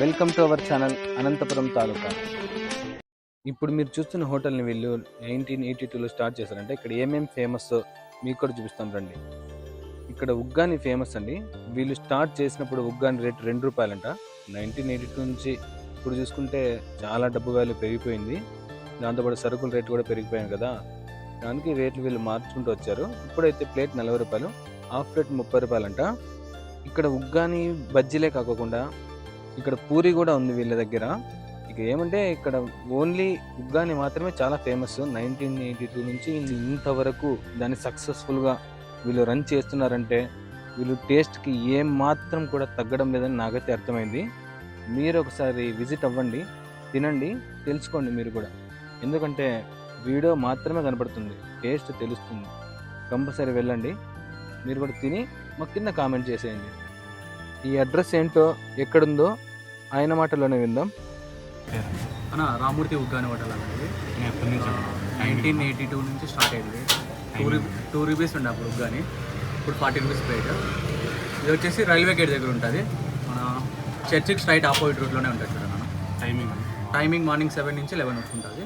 Welcome to our channel Anantapuram taluka. ఇప్పుడు మీరు చూస్తున్న హోటల్ని వీళ్ళు నైన్టీన్ ఎయిటీ టూలో స్టార్ట్ చేశారంటే ఇక్కడ ఏమేమి ఫేమస్ మీకు కూడా చూపిస్తాం రండి. ఇక్కడ ఉగ్గాని ఫేమస్ అండి. వీళ్ళు స్టార్ట్ చేసినప్పుడు ఉగ్గాని రేట్ రెండు రూపాయలంట. నైన్టీన్ ఎయిటీ టూ నుంచి ఇప్పుడు చూసుకుంటే చాలా డబ్బు వాల్యూ పెరిగిపోయింది. దాంతోపాటు సరుకుల రేటు కూడా పెరిగిపోయాయి కదా. దానికి రేట్లు వీళ్ళు మార్చుకుంటూ వచ్చారు. ఇప్పుడైతే ప్లేట్ నలభై రూపాయలు హాఫ్ ప్లేట్ ముప్పై రూపాయలంట. ఇక్కడ ఉగ్గాని బజ్జీలే కాకుండా ఇక్కడ పూరి కూడా ఉంది వీళ్ళ దగ్గర. ఇక ఏమంటే ఇక్కడ ఓన్లీ ఉగ్గాని మాత్రమే చాలా ఫేమస్ నైన్టీన్ ఎయిటీ టూ నుంచి ఇంతవరకు దాన్ని సక్సెస్ఫుల్గా వీళ్ళు రన్ చేస్తున్నారంటే వీళ్ళు టేస్ట్కి ఏం మాత్రం కూడా తగ్గడం లేదని నాకైతే అర్థమైంది. మీరు ఒకసారి విజిట్ అవ్వండి తినండి తెలుసుకోండి మీరు కూడా. ఎందుకంటే వీడియో మాత్రమే కనపడుతుంది టేస్ట్ తెలుస్తుంది. కంపల్సరీ వెళ్ళండి మీరు కూడా తిని మాకు కింద కామెంట్ చేసేయండి. ఈ అడ్రస్ ఏంటో ఎక్కడుందో ఆయన మాటలోనే విందాం. అన్న రామూర్తి ఉగ్గాని హోటల్ అనేది నైన్టీన్ ఎయిటీ టూ నుంచి స్టార్ట్ అయింది. టూ రూ టూ రూపీస్ ఉండే అప్పుడు ఉగ్గాని. ఇప్పుడు ఫార్టీ రూపీస్ ప్లేట్ ఇది వచ్చేసి రైల్వే గేట్ దగ్గర ఉంటుంది. మన చర్చికి స్ట్రైట్ ఆపోజిట్ రూట్లోనే ఉంటుంది చూడండి టైమింగ్ టైమింగ్ మార్నింగ్ సెవెన్ నుంచి లెవెన్ వరకు ఉంటుంది.